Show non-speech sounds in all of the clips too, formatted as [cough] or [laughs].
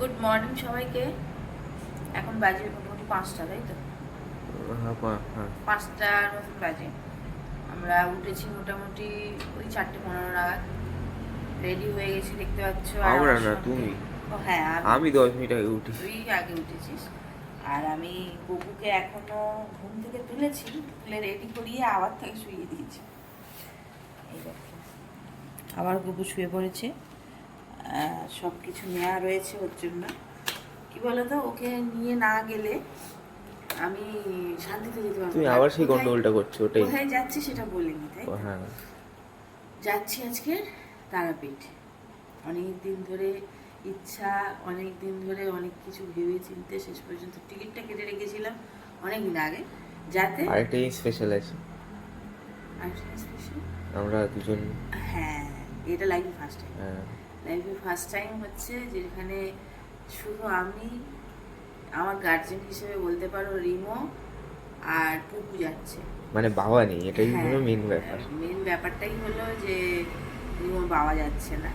Good morning সবাইকে। এখন বাজে মোটামুটি পাঁচটা তাই তো? হ্যাঁ পা- হ্যাঁ। পাঁচটার মতন বাজে। আমরা উঠেছি মোটামুটি ওই চারটে পনেরো নাগাদ। রেডি হয়ে গেছি দেখতে পাচ্ছ। আমরা না, তুমি। হ্যাঁ আমি আমি দশ মিনিট আগে উঠি। তুই আগে উঠেছিস। আর আমি বকুকে এখনও ঘুম থেকে তুলেছি তুলে রেডি করিয়ে আবার থেকে শুয়ে দিয়েছি। আবার গপু শুয়ে পড়েছে। সব কিছু নেওয়া রয়েছে ওর জন্য। কি বলতো ওকে নিয়ে না গেলে আমি শান্তিতে যেতে পারব তুমি। আবার সেই গন্ডগোলটা করছ ওটাই। কোথায় যাচ্ছি সেটা বলিনি তাই হ্যাঁ। যাচ্ছি আজকে তারাপীঠ। অনেক দিন ধরে ইচ্ছা অনেক দিন ধরে অনেক কিছু ভেবে চিনতে শেষ পর্যন্ত টিকিটটা কেটে রেখেছিলাম অনেক দিন আগে। যাতে আরেকটা স্পেশাল আছে। আমরা দুজন হ্যাঁ এটা লাইফে ফার্স্ট টাইম হ্যাঁ, লাইফে ফার্স্ট টাইম হচ্ছে যেখানে শুধু আমি আমার গার্জেন হিসেবে বলতে পারো রিমো আর পুকু যাচ্ছে। মানে বাবা নেই এটাই হ্যাঁ, হলো মেন ব্যাপার। মেন ব্যাপারটাই হলো যে রিমোর পাওয়া যাচ্ছে না।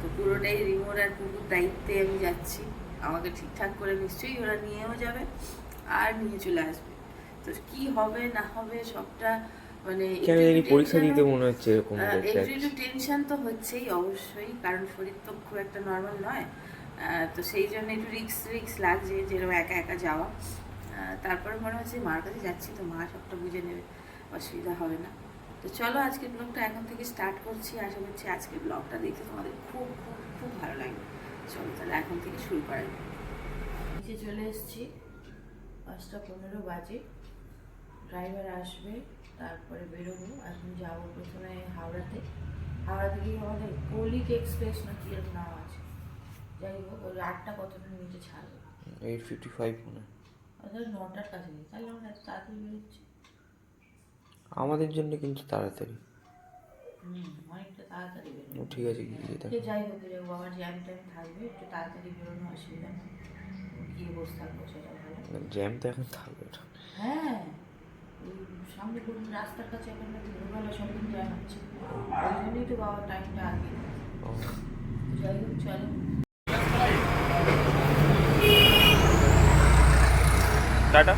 তো পুরোটাই রিমোর আর পুকুর দায়িত্বে আমি যাচ্ছি। আমাকে ঠিকঠাক করে নিশ্চয়ই ওরা নিয়েও যাবে আর নিয়ে চলে আসবে। তো কি হবে না হবে সবটা মানে পরীক্ষা দিতে মনে হচ্ছে এরকম একটু টেনশন তো হচ্ছেই অবশ্যই কারণ শরীর তো খুব একটা নর্মাল নয়। তো সেই জন্য একটু রিক্স রিক্স লাগছে যেরকম একা একা যাওয়া। তারপরে মনে হচ্ছে মার কাছে যাচ্ছি তো মা সবটা বুঝে নেবে অসুবিধা হবে না। তো চলো আজকের ব্লগটা এখন থেকে স্টার্ট করছি। আশা করছি আজকের ব্লগটা দেখে তোমাদের খুব খুব খুব ভালো লাগবে। চলো তাহলে এখন থেকে শুরু করা যাক। নিচে চলে এসেছি পাঁচটা পনেরো বাজে। ড্রাইভার আসবে। তারপরে বেরোবো এখন যাব প্রথমে হাওড়াতে। হাওড়া থেকে আমাদের কলিক এক্সপ্রেস না কি এরকম নাম আছে? যাই হোক ওই আটটা কতটা নিচে ছাড়বে? এইট ফিফটি ফাইভ মনে হয়। নটার কাছে নেই তাহলে আমরা এত তাড়াতাড়ি বেরোচ্ছি? আমাদের জন্য কিন্তু তাড়াতাড়ি। হুম অনেকটা তাড়াতাড়ি বেরোবো। ঠিক আছে গিয়ে যাই হোক রে বাবার জ্যাম ট্যাম থাকবে একটু তাড়াতাড়ি বেরোনো অসুবিধা নেই। গিয়ে বসে থাকব সেটা ভালো। জ্যাম তো এখন থাকবে। হ্যাঁ। সামনে কোনো রাস্তার কাছে এখন হচ্ছে। ওই জন্যই তো বাবার টাইমটা আগে যাই হোক চলো। টাটা।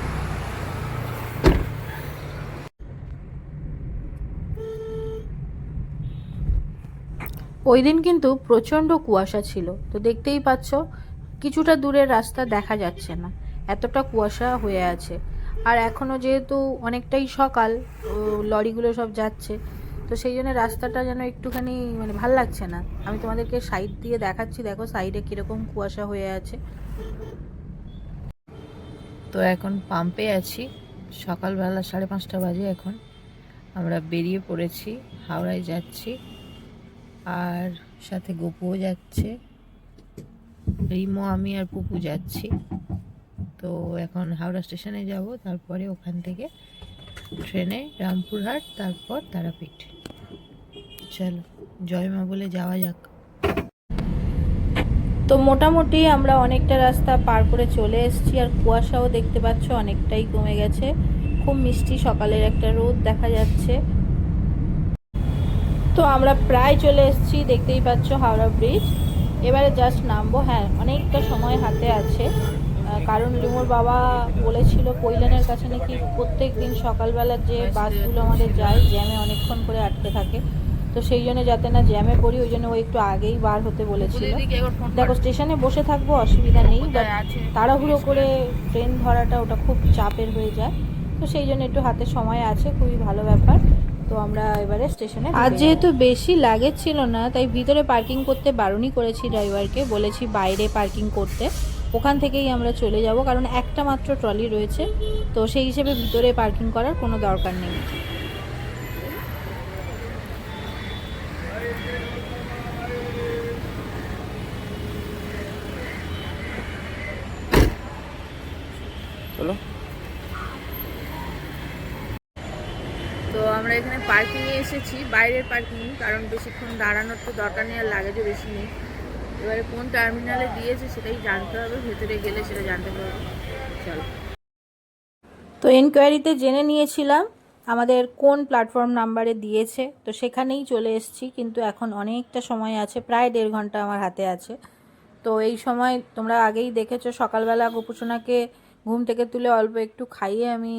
ওই দিন কিন্তু প্রচণ্ড কুয়াশা ছিল। তো দেখতেই পাচ্ছ কিছুটা দূরের রাস্তা দেখা যাচ্ছে না। এতটা কুয়াশা হয়ে আছে। আর এখনও যেহেতু অনেকটাই সকাল লরিগুলো সব যাচ্ছে, তো সেই জন্য রাস্তাটা যেন একটুখানি মানে ভালো লাগছে না। আমি তোমাদেরকে সাইড দিয়ে দেখাচ্ছি, দেখো সাইডে কীরকম কুয়াশা হয়ে আছে। তো এখন পাম্পে আছি, সকালবেলা সাড়ে পাঁচটা বাজে এখন। আমরা বেরিয়ে পড়েছি, হাওড়ায় যাচ্ছি, আর সাথে গোপুও যাচ্ছে, রিমো, আমি আর পুপু যাচ্ছি। তো এখন হাওড়া স্টেশনে যাব, তারপরে ওখান থেকে ট্রেনে রামপুরহাট, তারপর তারাপীঠ। চলো, জয় মা বলে যাওয়া যাক। তো মোটামুটি আমরা অনেকটা রাস্তা পার করে চলে এসেছি, আর কুয়াশাও দেখতে পাচ্ছ অনেকটাই কমে গেছে। খুব মিষ্টি সকালের একটা রোদ দেখা যাচ্ছে। তো আমরা প্রায় চলে এসেছি, দেখতেই পাচ্ছ হাওড়া ব্রিজ। এবারে জাস্ট নামবো হ্যাঁ অনেকটা সময় হাতে আছে। কারণ রিমোর বাবা বলেছিল কৈলানের কাছে নাকি প্রত্যেক দিন সকালবেলা যে বাসগুলো আমাদের যায় জ্যামে অনেকক্ষণ করে আটকে থাকে। তো সেই জন্য যাতে না জ্যামে পড়ি ওই জন্য ও একটু আগেই বার হতে বলেছিল। দেখো স্টেশনে বসে থাকব অসুবিধা নেই বাট তাড়াহুড়ো করে ট্রেন ধরাটা ওটা খুব চাপের হয়ে যায়। তো সেই জন্য একটু হাতে সময় আছে খুবই ভালো ব্যাপার। তো আমরা এবারে স্টেশনে আর যেহেতু বেশি লাগেজ ছিল না তাই ভিতরে পার্কিং করতে বারণই করেছি ড্রাইভারকে বলেছি বাইরে পার্কিং করতে। ওখান থেকেই আমরা চলে যাব কারণ একটা মাত্র ট্রলি রয়েছে তো সেই হিসেবে ভিতরে পার্কিং করার কোনো দরকার নেই। চলো। তো আমরা এখানে পার্কিংয়ে এসেছি বাইরের পার্কিং কারণ বেশিক্ষণ দাঁড়ানোর তো দরকার নেই আর লাগেজও বেশি নেই। এবারে কোন টার্মিনালে দিয়েছে সেটাই জানতে হবে, ভেতরে গেলে সেটা জানতে পারব। চলো। তো এনকোয়ারিতে জেনে নিয়েছিলাম, আমাদের কোন প্ল্যাটফর্ম নাম্বারে দিয়েছে, তো সেখানেই চলে এসেছি, কিন্তু এখন অনেকটা সময় আছে, প্রায় দেড় ঘণ্টা আমার হাতে আছে। তো এই সময় তোমরা আগেই দেখেছ, সকালবেলা গোপুসোনাকে ঘুম থেকে তুলে অল্প একটু খাইয়ে আমি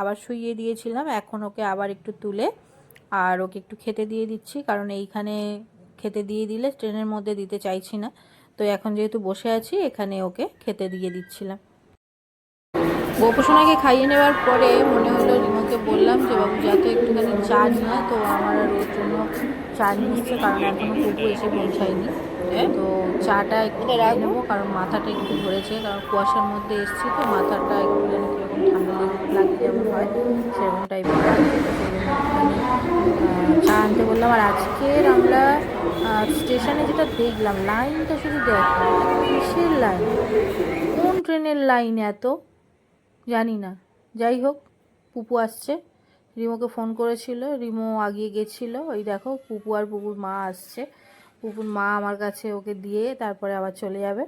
আবার শুইয়ে দিয়েছিলাম, এখন ওকে আবার একটু তুলে আর ওকে একটু খেতে দিয়ে দিচ্ছি, কারণ এইখানে খেতে দিয়ে দিলে ট্রেনের মধ্যে দিতে চাইছি না। তো এখন যেহেতু বসে আছি, এখানে ওকে খেতে দিয়ে দিচ্ছিলাম। গোপসোনাকে খাইয়ে নেওয়ার পরে মনে হলো রিমোকে বললাম যে, বাবু, যা তো একটুখানি চা নিয়ে তো আমার আর ওর জন্য চা নিয়ে এসেছে, কারণ এখনও কুকু এসে পৌঁছায়নি। তো চাটা একটু খেয়ে নেব, কারণ মাথাটা একটু ধরেছে, কারণ কুয়াশার মধ্যে এসেছি, তো মাথাটা একটু ঠান্ডা লাগে যেমন হয়, সেরকম টাইপের লাগছে তো সেই জন্য একটুখানি আহ, চা আনতে বললাম আর আজকের আমরা স্টেশনে যেটা দেখলাম লাইনটা শুধু দেখো কিসের লাইন? কোন ট্রেনের লাইন এত? জানি না। যাই হোক পুপু আসছে। রিমোকে ফোন করেছিল রিমো আগিয়ে গেছিল। ওই দেখো পুপু আর পুপুর মা আসছে। পুপুর মা আমার কাছে ওকে দিয়ে তারপরে আবার চলে যাবে।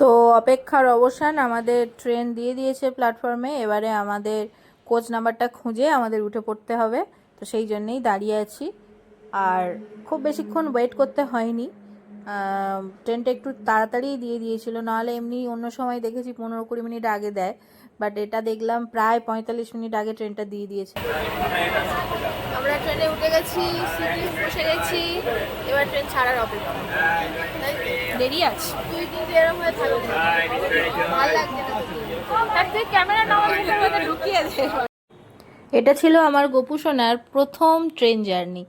তো অপেক্ষার অবসান আমাদের ট্রেন দিয়ে দিয়েছে প্ল্যাটফর্মে এবারে আমাদের কোচ নাম্বারটা খুঁজে আমাদের উঠে পড়তে হবে। তো সেই জন্যেই দাঁড়িয়ে আছি। আর খুব বেশিক্ষণ ওয়েট করতে হয়নি। ট্রেনটা একটু তাড়াতাড়ি দিয়ে দিয়েছিল। নাহলে এমনি অন্য সময় দেখেছি পনেরো কুড়ি মিনিট আগে দেয়। বাট এটা দেখলাম প্রায় পঁয়তাল্লিশ মিনিট আগে ট্রেনটা দিয়ে দিয়েছে। আমরা ট্রেনে উঠে গেছি সিটে বসে গেছি এবার ট্রেন ছাড়ার অপেক্ষা। দেরি আছে। তুই কিন্তু এরকম হয়ে থাকবি। ভালো লাগছে না তার থেকে ক্যামেরা নেওয়া ঢুকিয়ে দে। এটা ছিল আমার গোপু সোনার প্রথম ট্রেন জার্নি।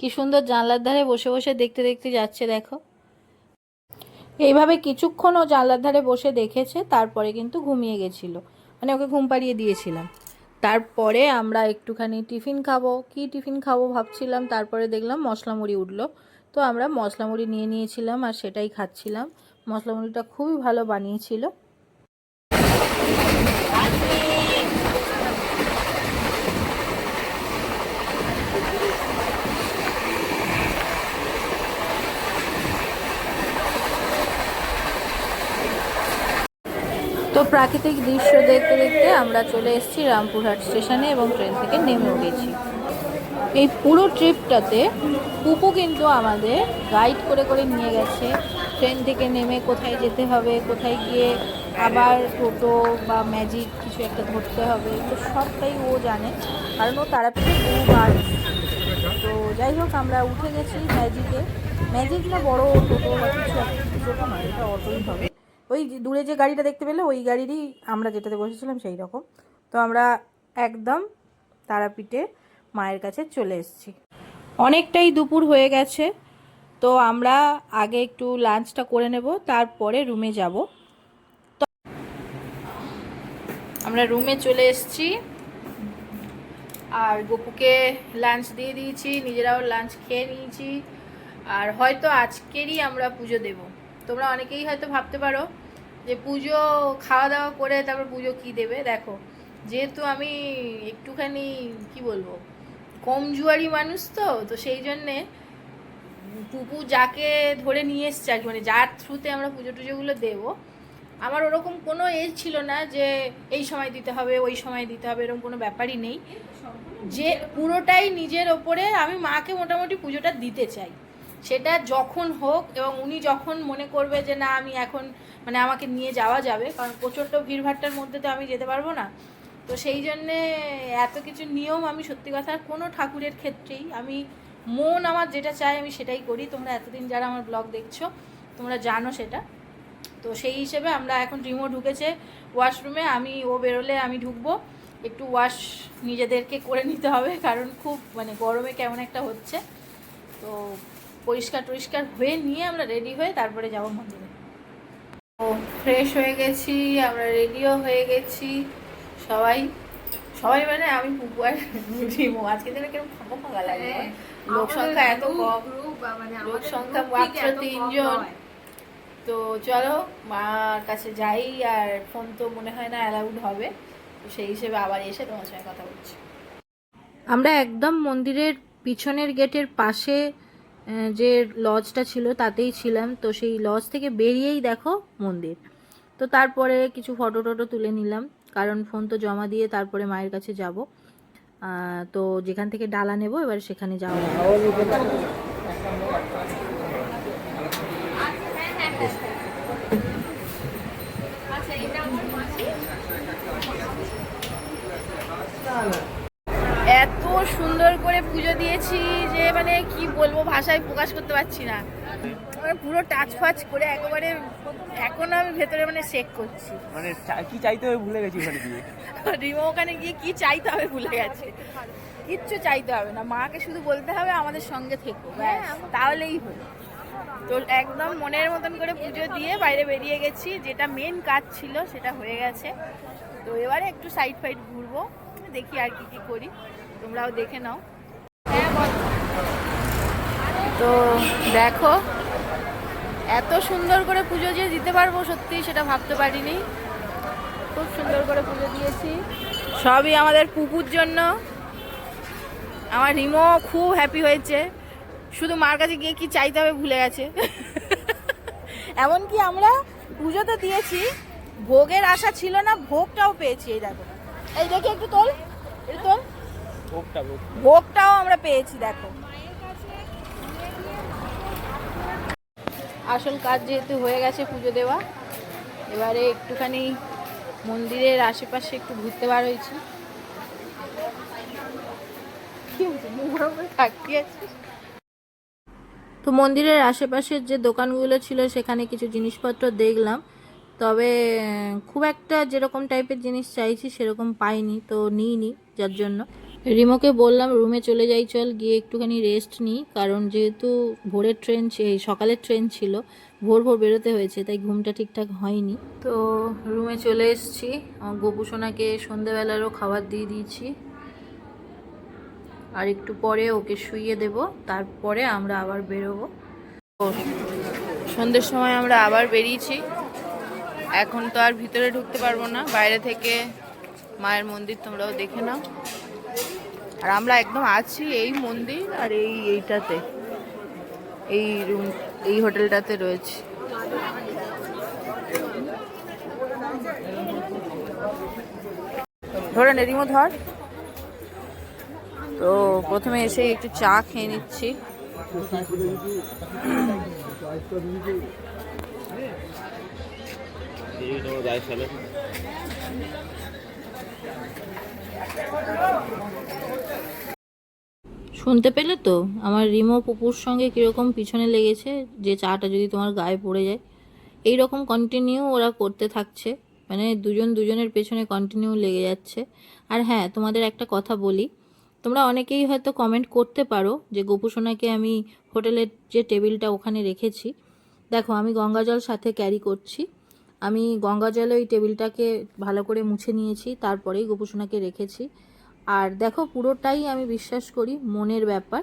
কি সুন্দর জানলার ধারে বসে বসে দেখতে দেখতে যাচ্ছে দেখো। এইভাবে কিছুক্ষণ ও জানলার ধারে বসে দেখেছে তারপরে কিন্তু ঘুমিয়ে গেছিল। মানে ওকে ঘুম পাড়িয়ে দিয়েছিলাম। তারপরে আমরা একটুখানি টিফিন খাব। কি টিফিন খাব ভাবছিলাম, তারপরে দেখলাম মশলা মুড়ি উঠল। তো আমরা মশলা মুড়ি নিয়ে নিয়েছিলাম আর সেটাই খাচ্ছিলাম। মশলা মুড়িটা খুবই ভালো বানিয়েছিল। তো প্রাকৃতিক দৃশ্য দেখতে দেখতে আমরা চলে এসেছি রামপুরহাট স্টেশনে এবং ট্রেন থেকে নেমেও গেছি এই পুরো ট্রিপটাতে পুপু কিন্তু আমাদের গাইড করে করে নিয়ে গেছে। ট্রেন থেকে নেমে কোথায় যেতে হবে, কোথায় গিয়ে আবার টোটো বা ম্যাজিক কিছু একটা ধরতে হবে, তো সবটাই ও জানে। কারণ ও তারাপীঠে বহুবার। তো যাই হোক, আমরা উঠে গেছি ম্যাজিকে। ম্যাজিক না বড় টোটো বা কিছু একটা নয়, এটা অটোই হবে। ওই দূরে যে গাড়িটা দেখতে পেলে, ওই গাড়িরই আমরা যেটাতে বসেছিলাম সেই রকম। তো আমরা একদম তারাপীঠে মায়ের কাছে চলে এসেছি। অনেকটাই দুপুর হয়ে গেছে, তো আমরা আগে একটু লাঞ্চটা করে নেব, তারপরে রুমে যাব। তো আমরা রুমে চলে এসেছি। আর গপুকে লাঞ্চ দিয়ে দিয়েছি, নিজেরাও লাঞ্চ খেয়ে নিয়েছি। আর হয়তো আজকেরই আমরা পুজো দেব। তোমরা অনেকেই হয়তো ভাবতে পারো যে পুজো খাওয়া দাওয়া করে তারপর পুজো কি দেবে? দেখো, যেহেতু আমি একটুখানি, কি বলব, কম জুয়ারি মানুষ তো তো সেই জন্যে পুপু যাকে ধরে নিয়ে এসছে আর মানে যার থ্রুতে আমরা পুজো টুজোগুলো দেবো, আমার ওরকম কোনো এজ ছিল না যে এই সময় দিতে হবে, ওই সময় দিতে হবে, এরকম কোনো ব্যাপারই নেই। যে পুরোটাই নিজের ওপরে আমি মাকে মোটামুটি পুজোটা দিতে চাই। সেটা যখন হোক এবং উনি যখন মনে করবে যে না, আমি এখন মানে আমাকে নিয়ে যাওয়া যাবে, কারণ প্রচণ্ড ভিড়ভাট্টার মধ্যে তো আমি যেতে পারব না। তো সেই জন্যে এত কিছু নিয়ম আমি সত্যি কথা কোনো ঠাকুরের ক্ষেত্রেই, আমি মন আমার যেটা চাই আমি সেটাই করি। তোমরা এতদিন যারা আমার ব্লগ দেখছ, তোমরা জানো সেটা। তো সেই হিসেবে আমরা এখন রিমো ঢুকেছে ওয়াশরুমে, আমি ও বেরোলে আমি ঢুকবো। একটু ওয়াশ নিজেদেরকে করে নিতে হবে, কারণ খুব মানে গরমে কেমন একটা হচ্ছে। তো পরিষ্কার টরিষ্কার হয়ে নিয়ে আমরা রেডি হয়ে তারপরে যাব মন্দিরে। ফ্রেশ হয়ে গেছি আমরা রেডিও হয়ে গেছি। সবাই সবাই মানে আমি পুপু আর রিমো। আজকে দিনে কীরকম ফাঁকা ফাঁকা লাগে। লোক সংখ্যা এত কম। লোক সংখ্যা মাত্র তিনজন। তো চলো মার কাছে যাই আর ফোন তো মনে হয় না অ্যালাউড হবে। সেই হিসেবে আবার এসে তোমার সঙ্গে কথা বলছি। আমরা একদম মন্দিরের পিছনের গেটের পাশে যে লজটা ছিল তাতেই ছিলাম। তো সেই লজ থেকে বেরিয়েই দেখো মন্দির। তো তারপরে কিছু ফটো টটো তুলে নিলাম। কারণ ফোন তো জমা দিয়ে তারপরে মায়ের কাছে যাব। তো যেখান থেকে ডালা নেব, এবার সেখানে যাওয়া এত সুন্দর করে পুজো দিয়েছি যে মানে কি বলব ভাষায় প্রকাশ করতে পারছি না। মানে পুরো টাচ ফাচ করে একেবারে এখন আমি ভেতরে মানে চেক করছি। মানে কি চাইতে হবে ভুলে গেছি ওখানে গিয়ে? [laughs] রিমো ওখানে গিয়ে কি চাইতে হবে ভুলে গেছে। কিচ্ছু চাইতে হবে না মাকে শুধু বলতে হবে আমাদের সঙ্গে থেকো ব্যাস। তাহলেই হলো। তো একদম মনের মতন করে পুজো দিয়ে বাইরে বেরিয়ে গেছি। যেটা মেন কাজ ছিল সেটা হয়ে গেছে। তো এবারে একটু সাইড ফাইড ঘুরবো দেখি আর কি কি করি। তোমরাও দেখে নাও। তো দেখো, এত সুন্দর করে পুজো যে দিতে পারব সত্যি সেটা ভাবতে পারিনি। খুব সুন্দর করে পুজো দিয়েছি। সবই আমাদের পুকুর জন্য। আমার রিমো খুব হ্যাপি হয়েছে। শুধু মার কাছে গিয়ে কি চাইতে হবে ভুলে গেছে। এমনকি আমরা পুজো তো দিয়েছি, ভোগের আশা ছিল না, ভোগটাও পেয়েছি, এই দেখো। এই দেখি একটু তোল একটু তোল। ভোগটাও আমরা পেয়েছি, দেখো। আসল কাজ যেহেতু হয়ে গেছে পুজো দেওয়া, এবারে একটুখানি মন্দিরের আশেপাশে একটু ঘুরতে বার হয়েছি? তো মন্দিরের আশেপাশের যে দোকানগুলো ছিল, সেখানে কিছু জিনিসপত্র দেখলাম। তবে, খুব একটা যেরকম টাইপের জিনিস চাইছি, সেরকম পাইনি, তো নিইনি, যার জন্য। রিমোকে বললাম, রুমে চলে যাই, চল, গিয়ে একটুখানি রেস্ট নিই কারণ যেহেতু ভোরের ট্রেন সকালের ট্রেন ছিল, ভোর ভোর বেরোতে হয়েছে, তাই ঘুমটা ঠিকঠাক হয়নি। তো রুমে চলে এসেছি। গোপুসোনাকে সন্ধেবেলারও খাবার দিয়ে দিয়েছি। আর একটু পরে ওকে শুইয়ে দেব, তারপরে আমরা আবার বেরোবো। সন্ধ্যের সময় আমরা আবার বেরিয়েছি। এখন তো আর ভিতরে ঢুকতে পারব না। বাইরে থেকে মায়ের মন্দির তোমরাও দেখে নাও। আর আমরা একদম আছি এই মন্দির আর এই এইটাতে, এই রুম এই হোটেলটাতে রয়েছে। ধরে নে রিমো ধর। তো প্রথমে এসে একটু চা খেয়ে নিচ্ছি। শুনতে পেলে তো? আমার রিমো পুপুর সঙ্গে কীরকম পিছনে লেগেছে, যে চাটা যদি তোমার গায়ে পড়ে যায়। এই রকম কন্টিনিউ ওরা করতে থাকছে। মানে দুজন দুজনের পেছনে কন্টিনিউ লেগে যাচ্ছে। আর হ্যাঁ তোমাদের একটা কথা বলি। তোমরা অনেকেই হয়তো কমেন্ট করতে পারো যে গোপুসোনাকে আমি হোটেলের যে টেবিলটা ওখানে রেখেছি। দেখো, আমি গঙ্গা জল সাথে ক্যারি করছি। আমি গঙ্গা জলে ওই টেবিলটাকে ভালো করে মুছে নিয়েছি, তারপরেই গোপুসোনাকে রেখেছি। আর দেখো পুরোটাই আমি বিশ্বাস করি, মনের ব্যাপার।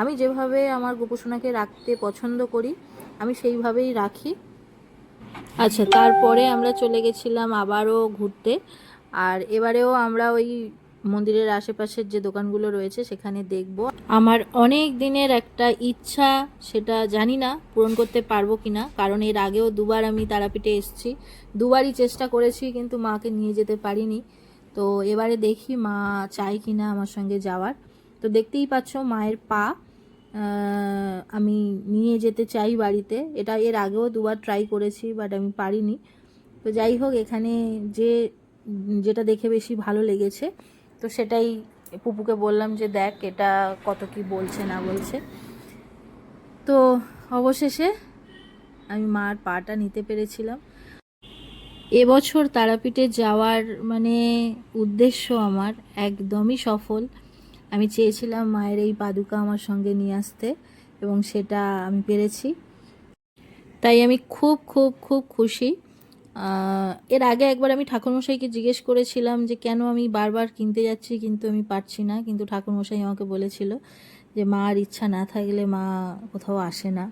আমি যেভাবে আমার গোপুসোনাকে রাখতে পছন্দ করি, আমি সেইভাবেই রাখি। আচ্ছা তারপরে আমরা চলে গেছিলাম আবারও ঘুরতে। আর এবারেও আমরা ওই মন্দিরের আশেপাশের যে দোকানগুলো রয়েছে, সেখানে দেখব। আমার অনেক দিনের একটা ইচ্ছা, সেটা জানি না পূরণ করতে পারব কি না কারণ এর আগেও দুবার আমি তারাপীঠে এসেছি। দুবারই চেষ্টা করেছি, কিন্তু মাকে নিয়ে যেতে পারিনি। তো এবারে দেখি মা চাই কিনা আমার সঙ্গে যাওয়ার। তো দেখতেই পাচ্ছ মায়ের পা আমি নিয়ে যেতে চাই বাড়িতে। এটা এর আগেও দুবার ট্রাই করেছি বাট আমি পারিনি। তো যাই হোক, এখানে যে, যেটা দেখে বেশি ভালো লেগেছে, তো সেটাই পুপুকে বললাম যে দেখ এটা কত কি বলছে না বলছে। তো অবশেষে আমি মার পাটা নিতে পেরেছিলাম। এবছর তারাপীঠে যাওয়ার মানে উদ্দেশ্য আমার একদমই সফল। আমি চেয়েছিলাম মায়ের এই পাদুকা আমার সঙ্গে নিয়ে আসতে এবং সেটা আমি পেরেছি। তাই আমি খুব খুব খুব খুশি। এর আগে একবার আমি ঠাকুরমশাইকে জিজ্ঞেস করেছিলাম যে, কেন আমি বারবার কিনতে যাচ্ছি কিন্তু আমি পারছি না? কিন্তু ঠাকুরমশাই আমাকে বলেছিল যে, মার ইচ্ছা না থাকলে মা কোথাও আসে না।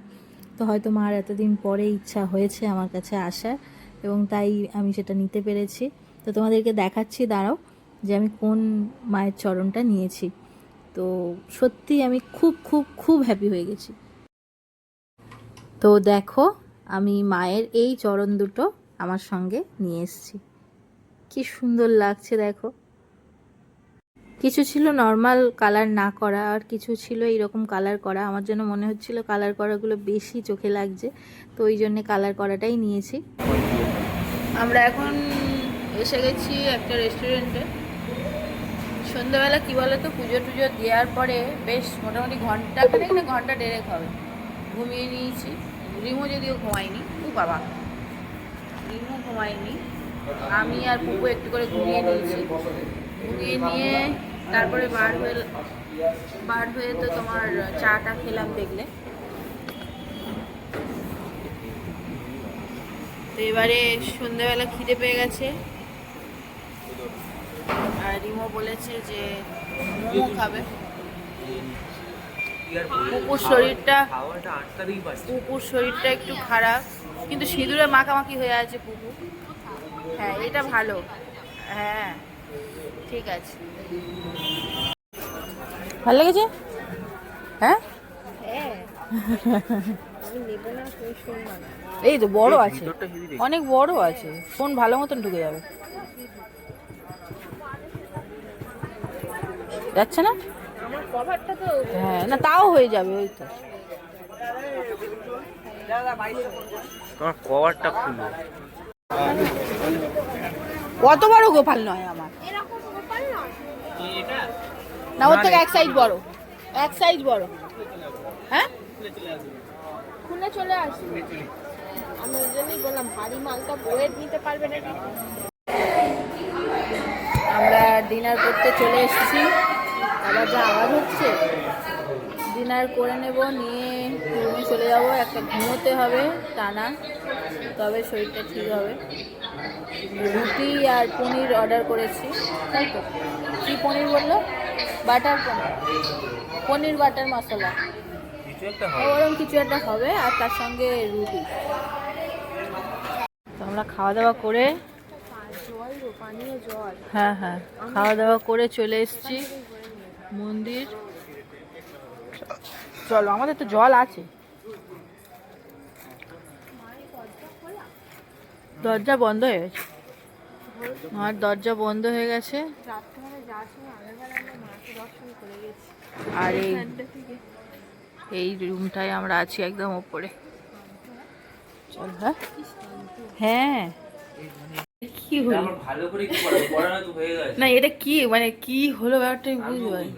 তো হয়তো মার এতদিন পরে ইচ্ছা হয়েছে আমার কাছে আসার। এবং তাই আমি সেটা নিতে পেরেছি। তো তোমাদেরকে দেখাচ্ছি, দাঁড়াও, যে আমি কোন মায়ের চরণটা নিয়েছি। তো সত্যি আমি খুব খুব খুব হ্যাপি হয়ে গেছি। তো দেখো, আমি মায়ের এই চরণ দুটো আমার সঙ্গে নিয়ে এসেছি। কি সুন্দর লাগছে, দেখো। কিছু ছিল নর্মাল কালার না করা, আর কিছু ছিল এইরকম কালার করা। আমার জন্য মনে হচ্ছিল কালার করাগুলো বেশি চোখে লাগছে, তো ওই জন্যে কালার করাটাই নিয়েছি। আমরা এখন এসে গেছি একটা রেস্টুরেন্টে সন্ধ্যাবেলা কী বলো তো পুজো টুজো দেওয়ার পরে বেশ মোটামুটি ঘণ্টা খানেক না ঘণ্টা ডেরেক হবে। ঘুমিয়ে নিয়েছি। রিমো যদিও ঘুমায়নি, ও বাবা। রিমো ঘুমায়নি। আমি আর পুপু একটু করে ঘুমিয়ে নিয়েছি। ঘুমিয়ে নিয়ে তারপরে বার হয়ে বার হয়ে তো তোমার চাটা খেলাম দেখলে। তো এবারে সন্ধ্যাবেলা খিদে পেয়ে গেছে। আর রিমো বলেছে যে মোমো খাবে। পুকুর শরীরটা পুকুর শরীরটা একটু খারাপ। কিন্তু সিঁদুরে মাখামাখি হয়ে আছে পুকু হ্যাঁ এটা ভালো। হ্যাঁ ঠিক আছে। ভালো লেগেছে? হ্যাঁ? হ্যাঁ। [laughs] এই তো বড় আছে। অনেক বড় আছে। ফোন ভালো মতন ঢুকে যাবে। যাচ্ছে না? হ্যাঁ না তাও হয়ে যাবে ওই তো। তোমার কভারটা খুলো। কত বড় গোপাল নয় আমার? না ওর থেকে এক সাইজ বড়। এক সাইজ বড়। হ্যাঁ? খুলে চলে আসবে আমি ওই জন্যই বললাম, ভারী মালটা বইয়ের নিতে পারবে নাকি? আমরা ডিনার করতে চলে এসেছি। আবার যা আওয়াজ হচ্ছে, ডিনার করে নেব, নিয়ে রুমে চলে যাব। একটা ঘুমোতে হবে টানা তবে শরীরটা ঠিক হবে। রুটি আর পনির অর্ডার করেছি, তাই তো? কী পনির বলল? বাটার পনির। পনির, বাটার মশলা। ওরকম কিছু একটা হবে আর তার সঙ্গে রুটি। তো আমরা খাওয়া দাওয়া করে হ্যাঁ হ্যাঁ খাওয়া দাওয়া করে চলে এসেছি মন্দির। চলো আমাদের তো জল আছে। দরজা বন্ধ হয়ে গেছে। আমার দরজা বন্ধ হয়ে গেছে। গেছি। আর এই এই রুমটায় আমরা আছি একদম ওপরে। চল হ্যাঁ? হ্যাঁ। কি হলো? ভালো করে কি পড়ানো তো হয়ে গেছে। না এটা কি? মানে কি হলো ব্যাপারটা আমি বুঝতে পারি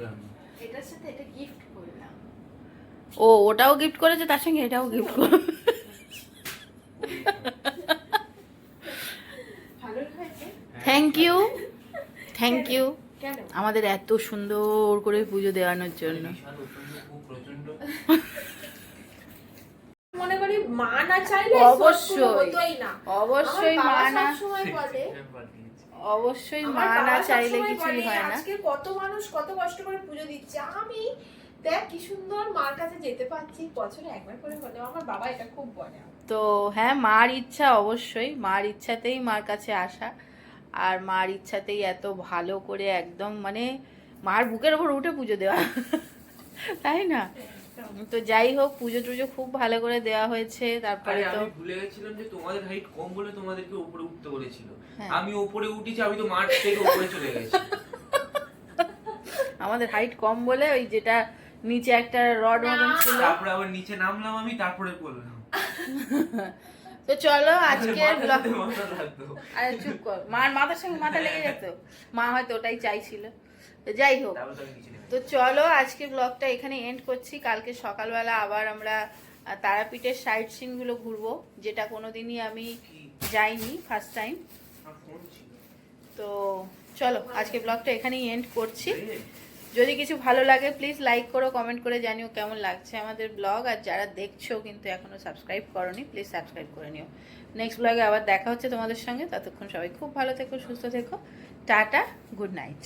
এটার সাথে এটা গিফট করলাম। ও ওটাও গিফট করেছে তার সঙ্গে এটাও গিফট করে ভালো হয়েছে থ্যাংক ইউ থ্যাংক ইউ আমাদের এত সুন্দর করে পুজো দেওয়ানোর জন্য। মনে করি মা না চাইলে অবশ্যই। না। অবশ্যই মা না অবশ্যই মা না চাইলে কিছুই হয় না। আজকে কত মানুষ কত কষ্ট করে পুজো দিচ্ছে। আমি দেখ কি সুন্দর মার কাছে যেতে পারছি বছরে একবার করে হলেও আমার বাবা এটা খুব বলে তো হ্যাঁ মার ইচ্ছা অবশ্যই মার ইচ্ছাতেই মার কাছে আসা। আর মার ইচ্ছাতেই এত ভালো করে একদম মানে মার বুকের ওপর উঠে পুজো দেওয়া। [laughs] তাই না? তো যাই হোক পুজো টুজো খুব ভালো করে দেওয়া হয়েছে তারপরে তো ভুলে গেছিলাম যে তোমাদের হাইট কম বলে তোমাদেরকে উপরে উঠতে বলেছিল। হ্যাঁ। আমি উপরে উঠেছি আমি তো মাঠ থেকে উপরে চলে গেছি। [laughs] আমাদের হাইট কম বলে ওই যেটা নিচে একটা রড মতন ছিল। তারপরে আবার নিচে নামলাম আমি তারপরে বললাম। [laughs] তো চলো আজকে ব্লগ। আরে চুপ কর। মার মাথার সঙ্গে মাথা লেগে যেত। মা হয়তো ওটাই চাইছিল। তো যাই হোক। তো চলো আজকে ব্লগটা এখানে এন্ড করছি। কালকে সকালবেলা আবার আমরা তারাপীঠের সাইট সিনগুলো ঘুরবো যেটা কোনোদিনই আমি যাইনি ফার্স্ট টাইম তো চলো আজকে ব্লগটা এখানেই এন্ড করছি। যদি কিছু ভালো লাগে প্লিজ লাইক করো কমেন্ট করে জানিও কেমন লাগছে আমাদের ব্লগ আর যারা দেখছ কিন্তু এখনও সাবস্ক্রাইব করনি প্লিজ সাবস্ক্রাইব করে নিও। নেক্সট ব্লগে আবার দেখা হচ্ছে তোমাদের সঙ্গে। ততক্ষণ সবাই খুব ভালো থেকো, সুস্থ থেকো। Tata good night